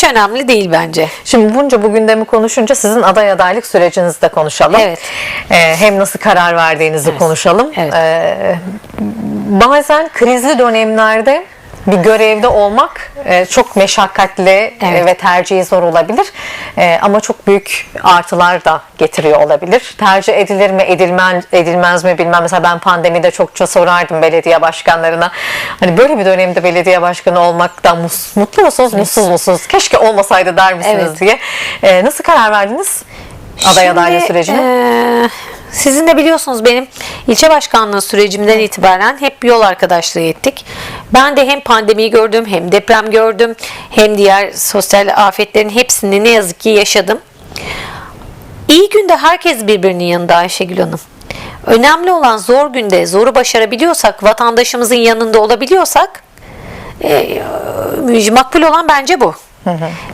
hiç önemli değil bence. Şimdi bunca bu gündemi konuşunca sizin aday adaylık sürecinizi de konuşalım. Evet. Ee, hem nasıl karar verdiğinizi konuşalım. Evet. Ee, bazen krizli dönemlerde bir görevde olmak e, çok meşakkatli Evet. e, ve tercihi zor olabilir. E, ama çok büyük artılar da getiriyor olabilir. Tercih edilir mi, edilmez, edilmez mi bilmem. Mesela ben pandemide çokça sorardım belediye başkanlarına. Hani böyle bir dönemde belediye başkanı olmaktan mus- mutlu musunuz, mutsuz musunuz? Keşke olmasaydı der misiniz Evet. diye. E, nasıl karar verdiniz aday adaylığı sürecine? eee, sizin de biliyorsunuz benim ilçe başkanlığı sürecimden itibaren hep yol arkadaşlığı ettik. Ben de hem pandemiyi gördüm hem deprem gördüm hem diğer sosyal afetlerin hepsini ne yazık ki yaşadım. İyi günde herkes birbirinin yanında Ayşegül Hanım. Önemli olan zor günde zoru başarabiliyorsak, vatandaşımızın yanında olabiliyorsak e, makbul olan bence bu.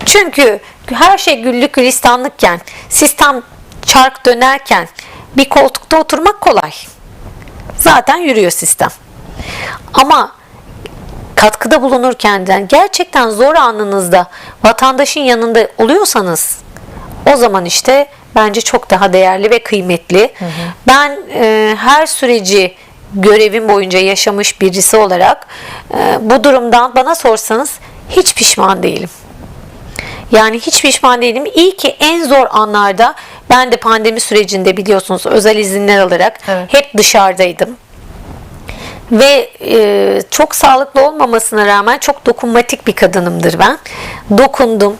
Çünkü her şey güllük gülistanlıkken, sistem çark dönerken bir koltukta oturmak kolay. Zaten yürüyor sistem. Ama katkıda bulunurken de gerçekten zor anınızda vatandaşın yanında oluyorsanız o zaman işte bence çok daha değerli ve kıymetli. Ben e, her süreci görevim boyunca yaşamış birisi olarak e, bu durumdan bana sorsanız hiç pişman değilim. Yani hiç pişman değilim. İyi ki en zor anlarda ben de pandemi sürecinde biliyorsunuz özel izinler alarak Evet. hep dışarıdaydım ve e, çok sağlıklı olmamasına rağmen çok dokunmatik bir kadınımdır ben. Dokundum.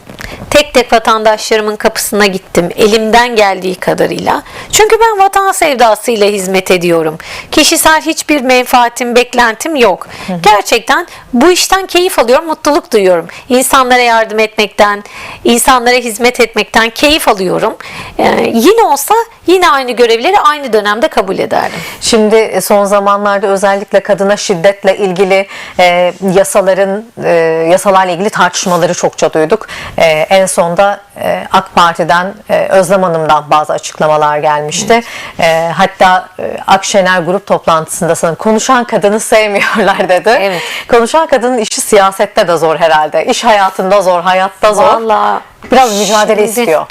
Tek tek vatandaşlarımın kapısına gittim. Elimden geldiği kadarıyla. Çünkü ben vatan sevdasıyla hizmet ediyorum. Kişisel hiçbir menfaatim, beklentim yok. Gerçekten bu işten keyif alıyorum, mutluluk duyuyorum. İnsanlara yardım etmekten, insanlara hizmet etmekten keyif alıyorum. E, yine olsa yine aynı görevleri aynı dönemde kabul ederdim. Şimdi e, son zamanlarda özellikle kadına şiddetle ilgili e, yasaların e, yasalarla ilgili tartışmaları çokça duyduk. E, en sonda e, AK Parti'den e, Özlem Hanım'dan bazı açıklamalar gelmişti. E, hatta e, Akşener grup toplantısında sanırım konuşan kadını sevmiyorlar dedi. Evet. Konuşan kadının işi siyasette de zor herhalde. İş hayatında zor, hayatta zor. Vallahi Biraz mücadele şimdi- istiyor.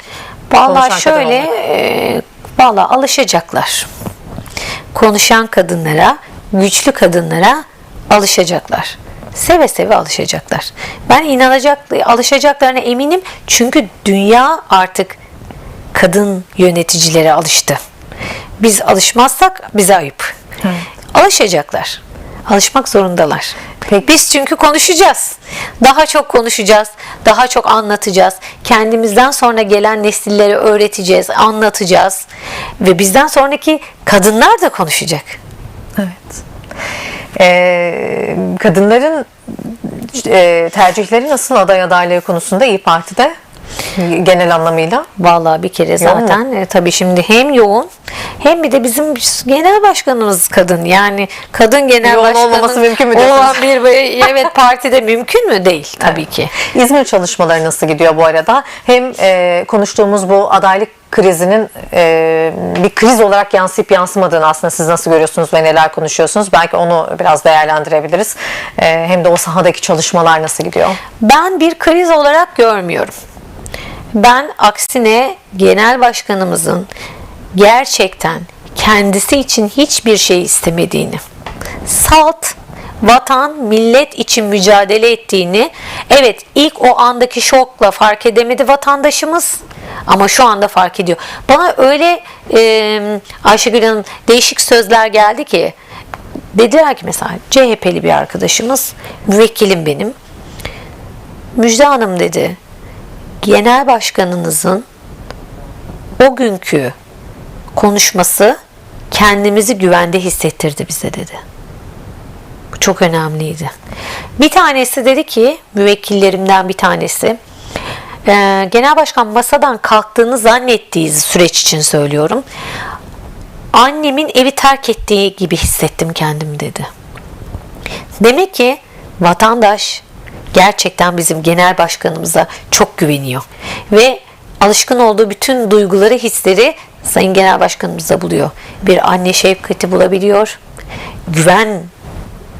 Konuşan kadın şöyle, e, vallahi alışacaklar. Konuşan kadınlara, güçlü kadınlara alışacaklar. Seve seve alışacaklar. Ben inanacak, alışacaklarına eminim. Çünkü dünya artık kadın yöneticilere alıştı. Biz alışmazsak bize ayıp. Alışacaklar. Alışmak zorundalar. Peki. Biz çünkü konuşacağız. Daha çok konuşacağız. Daha çok anlatacağız. Kendimizden sonra gelen nesillere öğreteceğiz, anlatacağız. Ve bizden sonraki kadınlar da konuşacak. Evet. Ee, kadınların e, tercihleri nasıl aday adaylığı konusunda İyi Parti'de genel anlamıyla? Vallahi bir kere zaten e, tabii şimdi hem yoğun hem bir de bizim genel başkanımız kadın. Yani kadın genel Yoğun olmaması mümkün mü olan bir evet partide mümkün mü? Değil tabii ki. İzmir çalışmaları nasıl gidiyor bu arada? Hem e, konuştuğumuz bu adaylık krizinin e, bir kriz olarak yansıyıp yansımadığını aslında siz nasıl görüyorsunuz ve neler konuşuyorsunuz? Belki onu biraz değerlendirebiliriz. E, hem de o sahadaki çalışmalar nasıl gidiyor? Ben bir kriz olarak görmüyorum. Ben aksine genel başkanımızın gerçekten kendisi için hiçbir şey istemediğini, salt vatan, millet için mücadele ettiğini, evet ilk o andaki şokla fark edemedi vatandaşımız ama şu anda fark ediyor. Bana öyle e, Ayşegül Hanım değişik sözler geldi ki dediler ki mesela CHP'li bir arkadaşımız, müvekkilim benim. Müjde Hanım dedi, genel başkanınızın o günkü konuşması kendimizi güvende hissettirdi bize dedi. Çok önemliydi. Bir tanesi dedi ki, müvekkillerimden bir tanesi, e, genel başkan masadan kalktığını zannettiği süreç için söylüyorum. Annemin evi terk ettiği gibi hissettim kendimi dedi. Demek ki vatandaş gerçekten bizim genel başkanımıza çok güveniyor. Ve alışkın olduğu bütün duyguları, hisleri Sayın Genel Başkanımızda buluyor. Bir anne şefkati bulabiliyor. Güven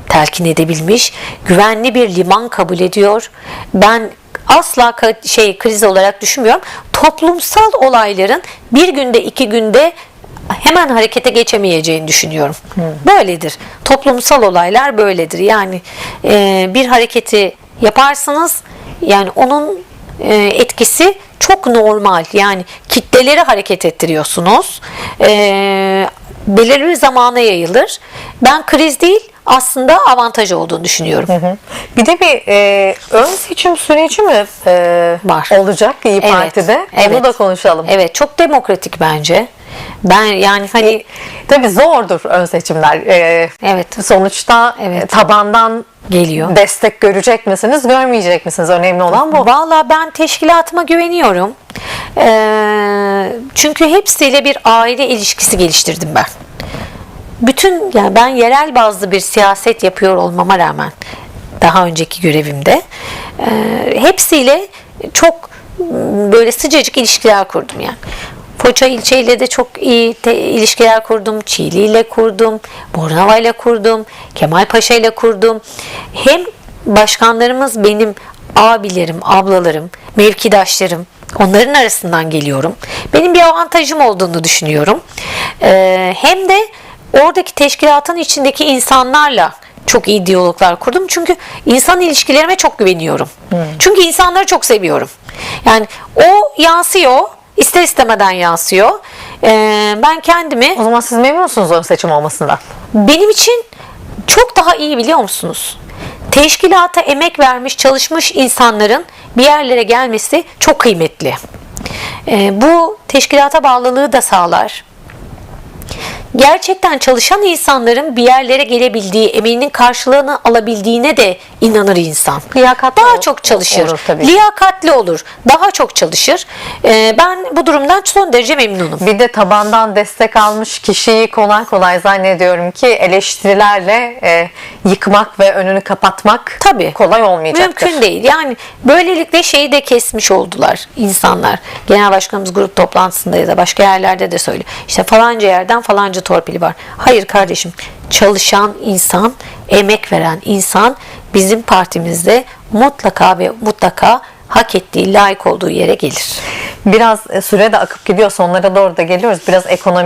telkin edebilmiş. Güvenli bir liman kabul ediyor. Ben asla şey kriz olarak düşünmüyorum. Toplumsal olayların bir günde iki günde hemen harekete geçemeyeceğini düşünüyorum. Böyledir. Toplumsal olaylar böyledir. Yani e, bir hareketi yaparsınız yani onun e, etkisi çok normal. Yani kitleleri hareket ettiriyorsunuz. E, belirli zamana yayılır. Ben kriz değil aslında avantaj olduğunu düşünüyorum. Bir de bir e, ön seçim süreci mi e, Var. olacak İyi Evet, Parti'de? Onu evet. da konuşalım. Evet çok demokratik bence. Ben yani hani Tabii zordur ön seçimler. E, Evet. Sonuçta Evet. e, tabandan Geliyor. destek görecek misiniz, görmeyecek misiniz? Önemli olan bu. Valla ben teşkilatıma güveniyorum. Ee, çünkü hepsiyle bir aile ilişkisi geliştirdim ben. Bütün yani ben yerel bazlı bir siyaset yapıyor olmama rağmen daha önceki görevimde e, hepsiyle çok böyle sıcacık ilişkiler kurdum yani. Foça ilçeyle de çok iyi te- ilişkiler kurdum. Çiğli ile kurdum. Bornova ile kurdum. Kemal Paşa ile kurdum. Hem başkanlarımız benim abilerim, ablalarım, mevkidaşlarım. Onların arasından geliyorum. Benim bir avantajım olduğunu düşünüyorum. Ee, hem de oradaki teşkilatın içindeki insanlarla çok iyi diyaloglar kurdum. Çünkü insan ilişkilerime çok güveniyorum. Çünkü insanları çok seviyorum. Yani o yansıyor. ister istemeden yansıyor. Ee, ben kendimi O zaman siz memnun musunuz ön seçim olmasından? benim için çok daha iyi biliyor musunuz? Teşkilata emek vermiş, çalışmış insanların bir yerlere gelmesi çok kıymetli. Ee, bu teşkilata bağlılığı da sağlar. Gerçekten çalışan insanların bir yerlere gelebildiği, emeğinin karşılığını alabildiğine de inanır insan. Liyakatli daha çok çalışır. olur tabii. Liyakatli olur. Daha çok çalışır. Ee, ben bu durumdan son derece memnunum. Bir de tabandan destek almış kişiyi kolay kolay zannediyorum ki eleştirilerle e, yıkmak ve önünü kapatmak Tabii. kolay olmayacaktır. Mümkün değil. Yani böylelikle şeyi de kesmiş oldular insanlar. Genel başkanımız grup toplantısında ya da başka yerlerde de söylüyor. İşte falanca yerden falanca torpili var. Hayır kardeşim. Çalışan insan, emek veren insan bizim partimizde mutlaka ve mutlaka hak ettiği, layık olduğu yere gelir. Biraz e, süre de akıp gidiyor sonlara doğru da geliyoruz. Biraz ekonomi